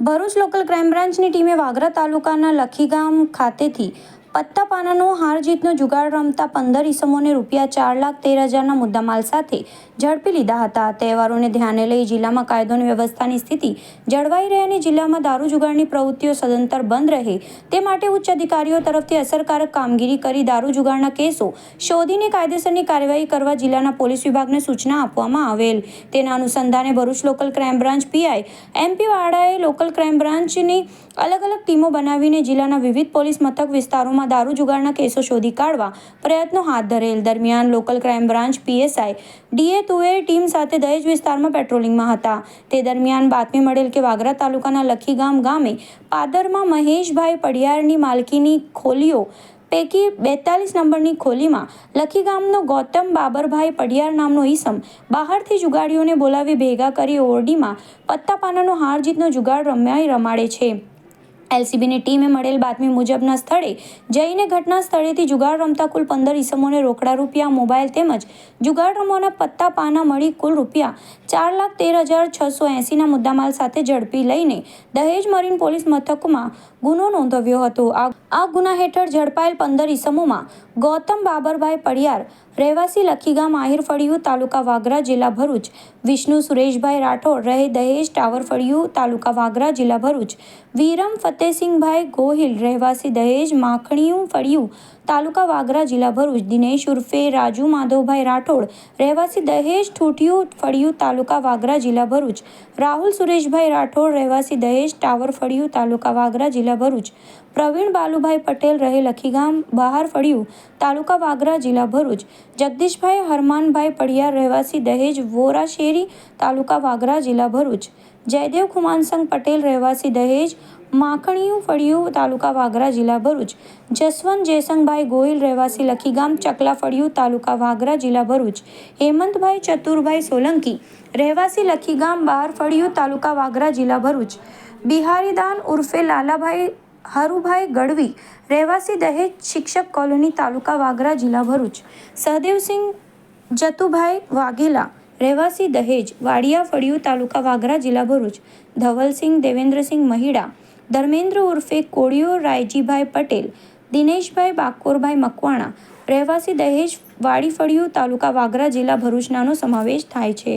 Bharuch local crime બ્રાન્ચની ટીમે વાગરા તાલુકાના લખીગામ ખાતેથી પત્તા પાનાનો હાર જીતનો જુગાડ રમતા પંદર ઈસમોને રૂપિયા ચાર લાખ તેર હજારના મુદ્દામાલ સાથે ઝડપી લીધા હતા. તહેવારોને ધ્યાને લઈ જિલ્લામાં કાયદો અને વ્યવસ્થાની સ્થિતિ જળવાઈ રહે અને જિલ્લામાં દારૂ જુગારની પ્રવૃત્તિઓ સદંતર બંધ રહે તે માટે ઉચ્ચ અધિકારીઓ તરફથી અસરકારક કામગીરી કરી દારૂ જુગાડના કેસો શોધીને કાયદેસરની કાર્યવાહી કરવા જિલ્લાના પોલીસ વિભાગને સૂચના આપવામાં આવેલ. તેના અનુસંધાને Bharuch local crime branch PI MP વાડાએ local crime બ્રાન્ચની અલગ અલગ ટીમો બનાવીને જિલ્લાના વિવિધ પોલીસ મથક વિસ્તારોમાં દારૂ જુગારના કેસો શોધી કાઢવા પ્રયત્નો હાથ ધરેલ. દરમિયાન local crime branch PSI DA તુએ team સાથે દહેજ વિસ્તારમાં પેટ્રોલિંગમાં હતા. તે દરમિયાન બાતમી મળેલ કે વાગરા તાલુકાના લખીગામ ગામે પાદરમાં મહેશભાઈ પડિયારની માલકીની ખોલીઓ પૈકી બેતાલીસ નંબરની ખોલીમાં લખી ગામનો ગૌતમ બાબરભાઈ પડિયાર નામનો ઈસમ બહારથી જુગાડીઓને બોલાવી ભેગા કરી ઓરડીમાં પત્તા પાનાનો હાર જીતનો જુગાડ રમ્યા રમાડે છે. એલસીબીની ટીમે મળેલ બાતમી મુજબના સ્થળે જઈને ઘટના સ્થળેથી જુગાડ રમતા કુલ પંદર ઈસમોને રોકડા રૂપિયા, મોબાઈલ તેમજ જુગાડ રમવાના પત્તા પાના મળી કુલ રૂપિયા ચાર લાખ તેર હજાર છસો એંસીના મુદ્દામાલ સાથે ઝડપી લઈને દહેજ મરીન પોલીસ મથકમાં ગુનો નોંધવ્યો હતો. આ ગુના હેઠળ ઝડપાયેલ પંદર ઈસમોમાં ગૌતમ બાબરભાઈ પડિયાર, રહેવાસી લખીગામ આહિર ફળિયું તાલુકા વાગરા જિલ્લા ભરૂચ. વિષ્ણુ સુરેશભાઈ રાઠોડ, રહે દહેજ ટાવર ફળિયું તાલુકા વાગરા જિલ્લા ભરૂચ. વીરમ ફતેસિંહભાઈ ગોહિલ, રહેવાસી દહેજ માખણીયું ફળિયું તાલુકા વાગરા જિલ્લા ભરૂચ. દિનેશ ઉર્ફે રાજુ માધવભાઈ રાઠોડ, રહેવાસી દહેજ ઠૂઠિયું ફળિયું તાલુકા વાગરા જિલ્લા ભરૂચ. રાહુલ સુરેશભાઈ રાઠોડ, રહેવાસી દહેજ ટાવર ફળિયું તાલુકા વાગરા જિલ્લા ભરૂચ. પ્રવીણ બાલુભાઈ પટેલ, રહે લખીગામ બહાર ફળિયું તાલુકા વાગરા જિલ્લા ભરૂચ. જગદીશભાઈ હરમાનભાઈ પડિયાર રહેવાસી દહેજ વોરાશેરી તાલુકા વાગરા જિલ્લા ભરૂચ. જયદેવ ખુમાનસંગ પટેલ રહેવાસી દહેજ માખણીયું ફળિયું તાલુકા વાગરા જિલ્લા ભરૂચ. જસવંત જયસંગભાઈ ગોહિલ રહેવાસી લખીગામ ચકલા ફળિયું તાલુકા વાગરા જિલ્લા ભરૂચ. હેમંતભાઈ ચતુરભાઈ સોલંકી રહેવાસી લખીગામ બહાર ફળિયું તાલુકા વાગરા જિલ્લા ભરૂચ. બિહારીદાન ઉર્ફે લાલાભાઈ હરુભાઈ ગઢવી રહેવાસી દહેજ શિક્ષક કોલોની તાલુકા વાગરા જિલ્લા ભરૂચ. સહદેવસિંહ જતુભાઈ વાઘેલા રહેવાસી દહેજ વાડિયા ફળિયું તાલુકા વાગરા જિલ્લા ભરૂચ. ધવલસિંહ દેવેન્દ્રસિંહ મહિડા ધર્મેન્દ્ર ઉર્ફે કોળિયો રાયજીભાઈ પટેલ દિનેશભાઈ બાકોરભાઈ મકવાણા રહેવાસી દહેજ વાડી ફળિયું તાલુકા વાગરા જિલ્લા ભરૂચનાનો સમાવેશ થાય છે.